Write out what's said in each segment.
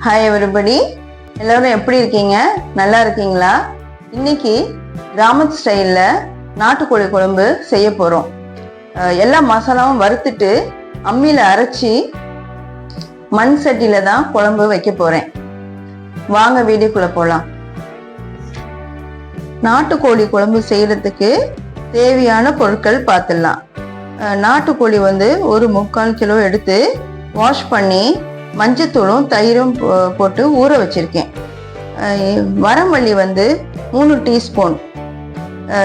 Hi everybody எல்லோரும் எப்படி இருக்கீங்க? நல்லா இருக்கீங்களா? இன்னைக்கு கிராமத்து ஸ்டைலில் நாட்டுக்கோழி குழம்பு செய்ய போகிறோம் எல்லா மசாலாவும் வறுத்துட்டு அம்மியில் அரைச்சி மண் சட்டியில் தான் குழம்பு வைக்க போகிறேன் வாங்க வீடியோக்குள்ளே போகலாம் நாட்டுக்கோழி குழம்பு செய்கிறதுக்கு தேவையான பொருட்கள் பார்த்துடலாம் நாட்டுக்கோழி வந்து ஒரு முக்கால் கிலோ எடுத்து வாஷ் பண்ணி மஞ்சத்தூளும் தயிரும் போ- போட்டு ஊற வச்சுருக்கேன். அஹ் வரமல்லி வந்து மூணு டீஸ்பூன்.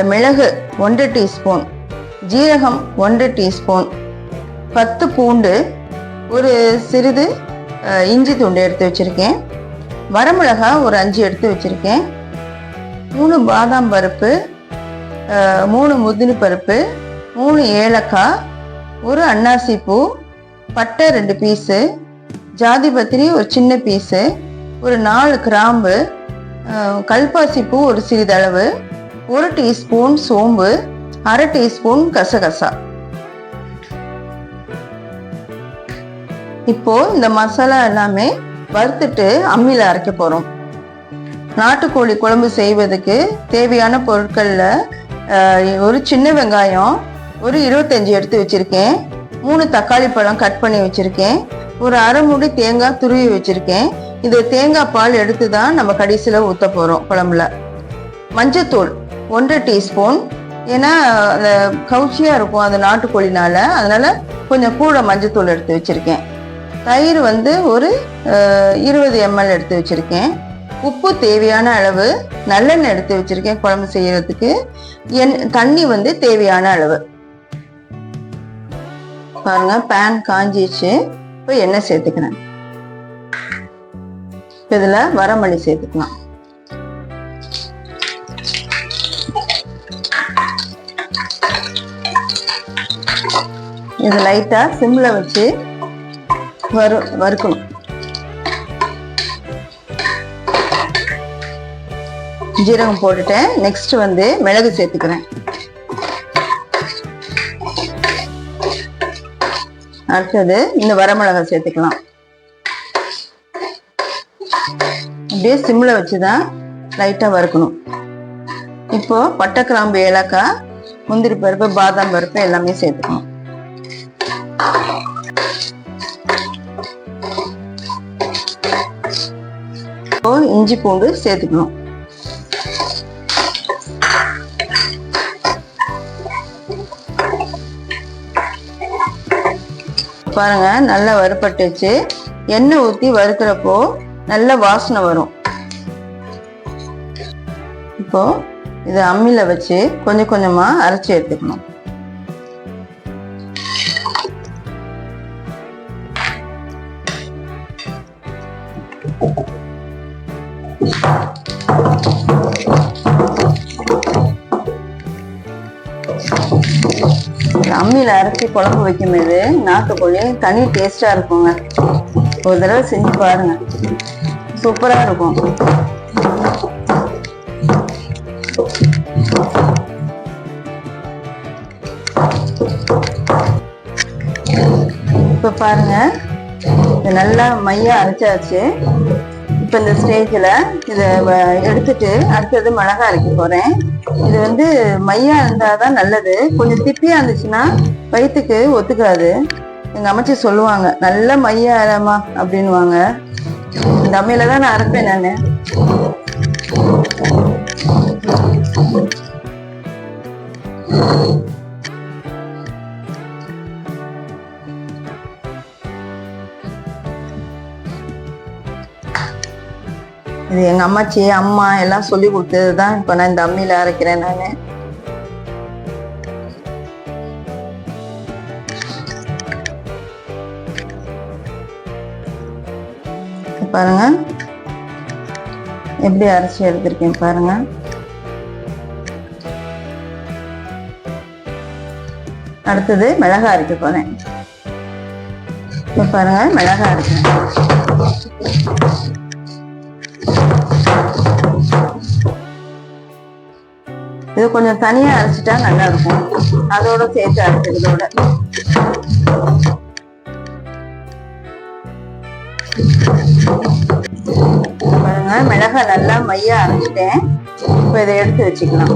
மிளகு ஒன்றரை டீஸ்பூன். ஜீரகம் ஒன்றரை டீஸ்பூன். பத்து பூண்டு ஒரு சிறிது இஞ்சி துண்டு எடுத்து வச்சுருக்கேன். வரமிளகா ஒரு அஞ்சு எடுத்து வச்சுருக்கேன். மூணு பாதாம் பருப்பு மூணு முந்திரி பருப்பு மூணு ஏலக்காய் ஒரு அன்னாசி பூ பட்டை ரெண்டு பீஸு ஜாதி பத்திரி ஒரு சின்ன பீஸு ஒரு நாலு கிராம்பு கல்பாசிப்பூ ஒரு சிறிதளவு ஒரு டீஸ்பூன் சோம்பு அரை டீஸ்பூன் கசகசா. இப்போ இந்த மசாலா எல்லாமே வறுத்துட்டு அம்மியில் அரைக்க போகிறோம் நாட்டுக்கோழி குழம்பு செய்வதற்கு தேவையான பொருட்களில் ஒரு சின்ன வெங்காயம் ஒரு இருபத்தஞ்சி எடுத்து வச்சுருக்கேன். மூணு தக்காளி பழம் கட் பண்ணி வச்சுருக்கேன். ஒரு அரை மூடி தேங்காய் துருவி வச்சுருக்கேன். இது தேங்காய் பால் எடுத்து தான் நம்ம கடைசியில் ஊற்ற போகிறோம் குழம்புல. மஞ்சத்தூள் ஒன்றரை டீஸ்பூன். ஏன்னா அந்த கவுச்சியாக இருக்கும் அந்த நாட்டுக்கோழினால. அதனால் கொஞ்சம் கூட மஞ்சத்தூள் எடுத்து வச்சுருக்கேன். தயிர் வந்து ஒரு இருபது எம்எல் எடுத்து வச்சுருக்கேன். உப்பு தேவையான அளவு நல்லெண்ணெய் எடுத்து வச்சுருக்கேன் குழம்பு செய்கிறதுக்கு எண் தண்ணி வந்து தேவையான அளவு. பாருங்கள் பேன் காஞ்சிச்சு இப்போ எண்ணெய் சேர்த்துக்கிறேன். இதில் வரமல்லி சேர்த்துக்கலாம். இது லைட்டாக சிம்மில் வச்சு வறு வறுக்கணும். ஜீரகம் போட்டுட்டேன். நெக்ஸ்ட் வந்து மிளகு சேர்த்துக்கிறேன். அடுத்தது இந்த வரமிளகாய் சேர்த்துக்கலாம். அப்படியே சிம்மில் வச்சு தான் லைட்டாக வறுக்கணும். இப்போ பட்டை கிராம்பு ஏலக்காய் முந்திரி பருப்பு பாதாம் பருப்பு எல்லாமே சேர்த்துக்கணும். இப்போ இஞ்சி பூண்டு சேர்த்துக்கணும். பாருங்க நல்லா வறுப்பட்டுச்சு எண்ணெய் ஊற்றி வறுக்கிறப்போ நல்ல வாசனை வரும். இப்போ இதை அம்மியில் வச்சு கொஞ்சம் கொஞ்சமாக அரைச்சி எடுத்துக்கணும். அம்மியில் அரைச்சி குழம்பு வைக்கும்போது நாட்டுக்கோழி. தனி டேஸ்ட்டாக இருக்குங்க. ஒரு தடவை செஞ்சு பாருங்க. சூப்பராக இருக்கும். இப்போ பாருங்க. இது நல்லா மையா அரைச்சாச்சு. இப்போ இந்த ஸ்டேஜில் இதை வ- எடுத்துட்டு அடுத்தது மிளகாய் அரைக்க போகிறேன் இது வந்து மையா இருந்தால் தான் நல்லது. கொஞ்சம் திப்பியாக இருந்துச்சுன்னா வயிற்றுக்கு ஒத்துக்காது. எங்கள் அமைச்சி சொல்லுவாங்க நல்ல மையா அரைமா அப்படின்வாங்க இந்த அம்மையில தான் நான் அரைப்பேன் நான். இது எங்க அம்மாச்சி அம்மா எல்லாம் சொல்லி கொடுத்தது தான் இப்போ நான் இந்த அம்மியில அரைக்கிறேன் நான். பாருங்க. எப்படி அரைச்சி எடுத்திருக்கேன் பாருங்க. அடுத்தது மிளகா அரைக்க போறேன். இப்போ பாருங்க மிளகா அரைக்கிறேன். இது கொஞ்சம் தனியா அரைச்சிட்டா நல்லா இருக்கும் அதோட சேர்த்து அரைச்சிக்கிறதோட பாருங்க மிளகாய் நல்லா மையா அரைச்சிட்டேன். இப்போ இதை எடுத்து வச்சுக்கலாம்.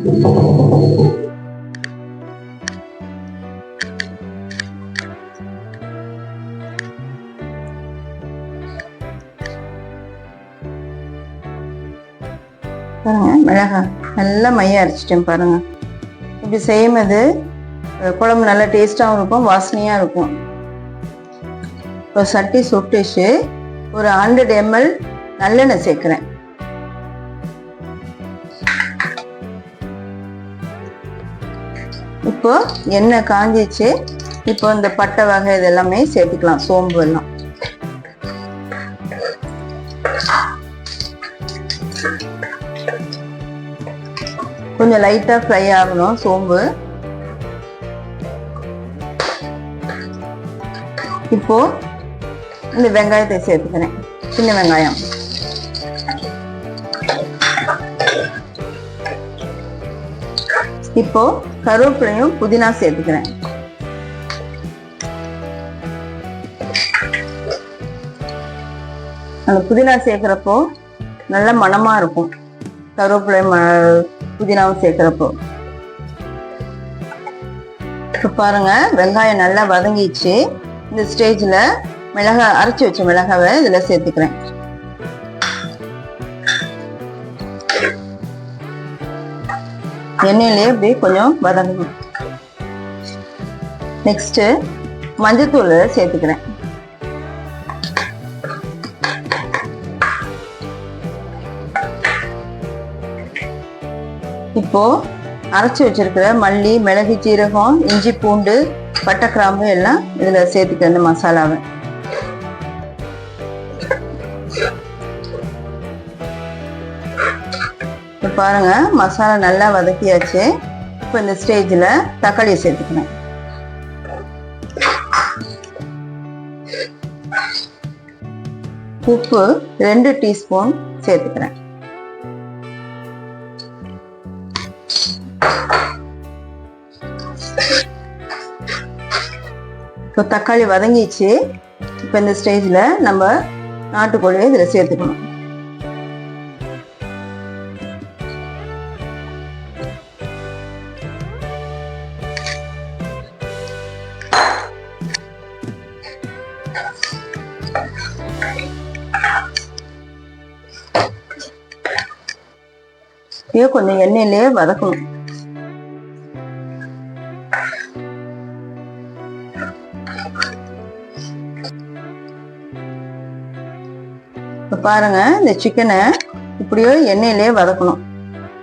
பாருங்க மிளகாய் நல்லா மைய அரைச்சிட்டேன் பாருங்க. இப்படி செய்யும்போது குழம்பு நல்லா டேஸ்டாகவும் இருக்கும் வாசனையாக இருக்கும். இப்போ சட்டி சுட்டுச்சு. ஒரு ஹண்ட்ரட் எம்எல் நல்லெண்ணெய் சேர்க்குறேன். இப்போ எண்ணெய் காஞ்சிச்சு. இப்போ இந்த பட்டை வகை இதெல்லாமே சேர்த்துக்கலாம் சோம்பு எல்லாம் கொஞ்சம் லைட்டா ஃப்ரை ஆகணும் சோம்பு. இப்போ இந்த வெங்காயத்தை சேர்த்துக்கிறேன். சின்ன வெங்காயம். இப்போ கருவேப்பிலையும் புதினா சேர்த்துக்கிறேன். அந்த புதினா சேர்க்குறப்போ நல்ல மணமா இருக்கும். கருவேப்பிலை ம- புதினாவும் சேர்க்குறப்போ. இப்போ பாருங்க வெங்காயம் நல்லா வதங்கிச்சு இந்த ஸ்டேஜில் மிளகாய் அரைச்சி வச்ச மிளகாவை இதில் சேர்த்துக்கிறேன். எண்ணெயிலே அப்படியே கொஞ்சம் வதங்கணும் நெக்ஸ்ட்டு மஞ்சத்தூள் சேர்த்துக்கிறேன். இப்போ அரைச்சி வச்சிருக்கிற மல்லி மிளகு சீரகம் இஞ்சி பூண்டு பட்டை கிராம்பு எல்லாம் இதுல சேர்த்துக்கிறேன் இந்த மசாலாவை. பாருங்க மசாலா நல்லா வதக்கியாச்சு. இப்போ இந்த ஸ்டேஜில் தக்காளியை சேர்த்துக்கிறேன் உப்பு ரெண்டு டீஸ்பூன் சேர்த்துக்கிறேன். இப்போ தக்காளி வதங்கிச்சு. இப்போ இந்த ஸ்டேஜில் நம்ம நாட்டுக்கோழியை இதில் சேர்த்துக்கணும். கொஞ்சம் எண்ணெயிலே வதக்கணும். பாருங்க இந்த சிக்கனை இப்படியோ எண்ணெயிலே வதக்கணும்.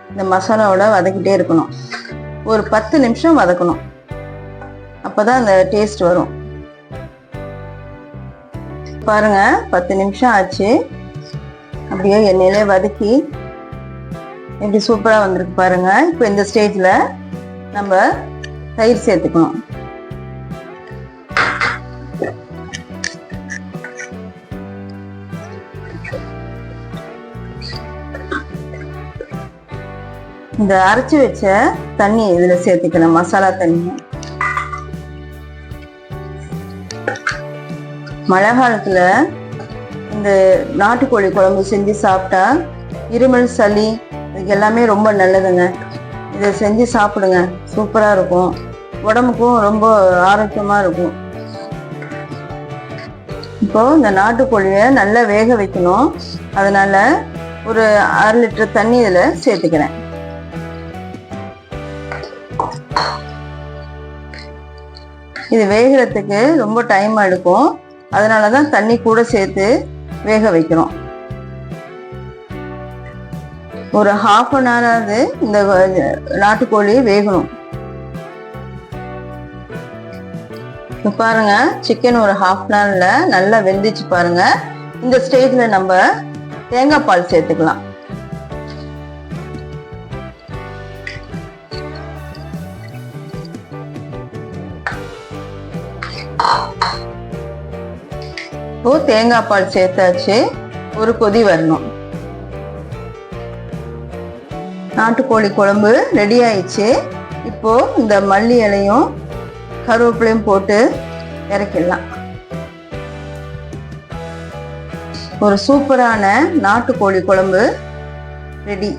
இந்த மசாலாவோட வதக்கிட்டே இருக்கணும். ஒரு பத்து நிமிஷம் வதக்கணும். அப்பதான் அந்த டேஸ்ட் வரும். பாருங்க பத்து நிமிஷம் ஆச்சு. அப்படியே எண்ணெயிலே வதக்கி எப்படி சூப்பராக வந்திருக்கு பாருங்க. இப்போ இந்த ஸ்டேஜில் நம்ம தயிர் சேர்த்துக்கணும். இந்த அரைச்சி வச்ச தண்ணி இதில் சேர்த்துக்கணும் மசாலா தண்ணி. மழை காலத்தில் இந்த நாட்டுக்கோழி குழம்பு செஞ்சு சாப்பிட்டா இருமல் சளி எல்லாமே ரொம்ப நல்லதுங்க. இதை செஞ்சு சாப்பிடுங்க. சூப்பராக இருக்கும். உடம்புக்கும் ரொம்ப ஆரோக்கியமாக இருக்கும். இப்போ இந்த நாட்டுக்கோழியை நல்லா வேக வைக்கணும். அதனால ஒரு அரை லிட்டர் தண்ணி இதில் சேர்த்துக்கிறேன். இது வேகிறதுக்கு ரொம்ப டைம் எடுக்கும். அதனால தான் தண்ணி கூட சேர்த்து வேக வைக்கிறோம். ஒரு ஹாஃப் அன் ஹவராவது இந்த நாட்டுக்கோழி வேகணும். பாருங்க சிக்கன் ஒரு ஹாஃப் அன் ஹவர்ல நல்லா வெந்துச்சு பாருங்க. இந்த ஸ்டேஜ்ல நம்ம தேங்காய் பால் சேர்த்துக்கலாம். இப்போ தேங்காய் பால் சேர்த்தாச்சு. ஒரு கொதி வரணும். நாட்டுக்கோழி குழம்பு ரெடி ஆயிடுச்சு. இப்போ இந்த மல்லி இலையும் கருவேப்பிலையும் போட்டு இறக்கிடலாம். ஒரு சூப்பரான நாட்டுக்கோழி குழம்பு ரெடி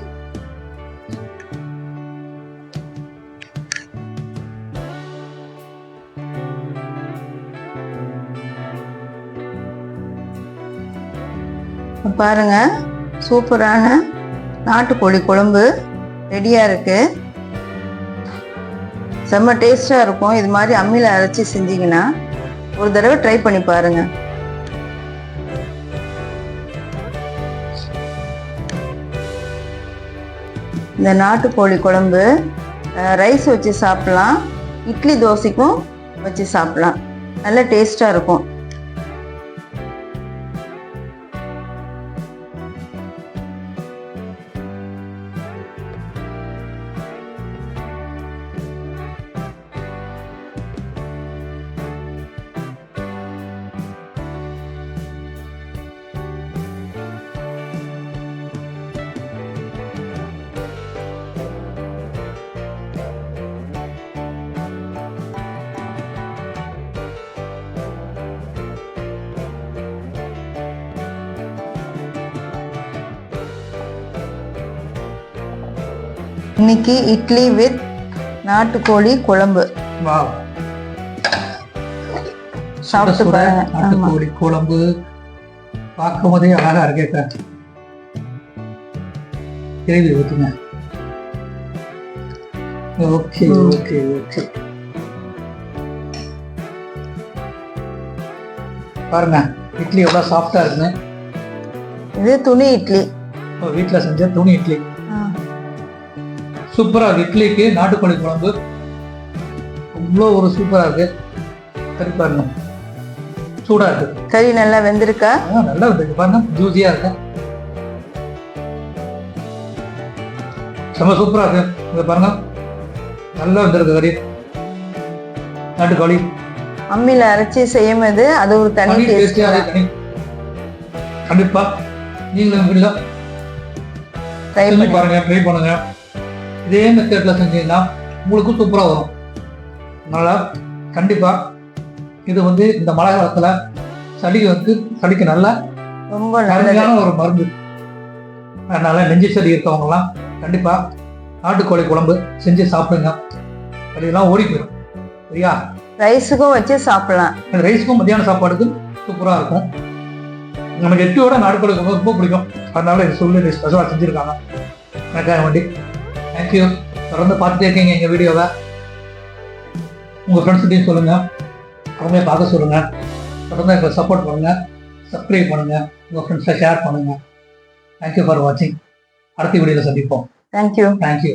பாருங்க சூப்பரான நாட்டுக்கோழி குழம்பு ரெடியா இருக்கு. செம்ம டேஸ்டா இருக்கும். இது மாதிரி அம்மியில் அரைச்சி செஞ்சீங்கன்னா ஒரு தடவை ட்ரை பண்ணி பாருங்க. இந்த நாட்டுக்கோழி குழம்பு ரைஸ் வச்சு சாப்பிடலாம். இட்லி தோசைக்கும் வச்சு சாப்பிடலாம். நல்ல டேஸ்டாக இருக்கும். இன்னைக்கு இட்லி வித் நாட்டுக்கோழி குழம்பு. சாப்பிட்டு நாட்டுக்கோழி குழம்பு. பார்க்கும் போதே அழகா இருக்கேக்கா கிரேவி ஊத்துங்க. ஓகே. Okay okay. பாருங்க இட்லி எவ்வளோ சாஃப்டா இருக்குன்னு. இது துணி இட்லி. வீட்டில் செஞ்ச துணி இட்லி. சூப்பரா இருக்கு. இட்லிக்கு நாட்டுக்கோழி குழம்பு. அவ்வளோ ஒரு சூப்பரா இருக்கு. சரி பாருங்க. சூடா இருக்கு. கறி நல்லா வெந்திருக்கா? நல்லா இருக்கு பாருங்க ஜூஸியா இருக்கு. செம்ம சூப்பரா இருக்கு. இங்க பாருங்க. நல்லா வந்திருக்கு கறி. நாட்டுக்கோழி. அம்மியில அரைச்சி செய்யும் போது அது ஒரு தனி தனி டேஸ்ட் டேஸ்டியா இருக்கு. தனி கண்டிப்பா. நீங்களும் வீட்டில் ட்ரை பண்ணி பாருங்க ட்ரை பண்ணுங்க. இதே மெத்தட்ல செஞ்சீங்கன்னா உங்களுக்கும் சூப்பரா வரும். அதனால கண்டிப்பா இது வந்து இந்த மழை காலத்துல சளி வந்து சளிக்கு நல்ல ரொம்ப அருமையான ஒரு மருந்து. அதனால நெஞ்சு சளி இருக்கவங்கலாம் கண்டிப்பா நாட்டுக்கோழி குழம்பு செஞ்சு சாப்பிடுங்க. சளியெல்லாம் ஓடி போயிடும். சரியா? ரைஸுக்கும் வச்சு சாப்பிடலாம். ரைஸ்க்கும் மத்தியான சாப்பாடுக்கும் சூப்பரா இருக்கும். நமக்கு எட்டியோட நாட்டுக்கோழி ரொம்ப பிடிக்கும். அதனால இது சொல்லி ஸ்பெஷலாக செஞ்சுருக்காங்க. எனக்காக வேண்டி. தேங்க்யூ தொடர்ந்து பார்த்துட்டே இருக்கீங்க எங்கள் வீடியோவை உங்கள் ஃப்ரெண்ட்ஸ்கிட்டையும் சொல்லுங்கள் அவங்களே பார்க்க சொல்லுங்கள் தொடர்ந்து எங்களை சப்போர்ட் பண்ணுங்கள் சப்ஸ்கிரைப் பண்ணுங்கள் உங்கள் ஃப்ரெண்ட்ஸை ஷேர் பண்ணுங்கள் தேங்க்யூ ஃபார் வாட்சிங் அடுத்த வீடியோவில் சந்திப்போம். Thank you thank you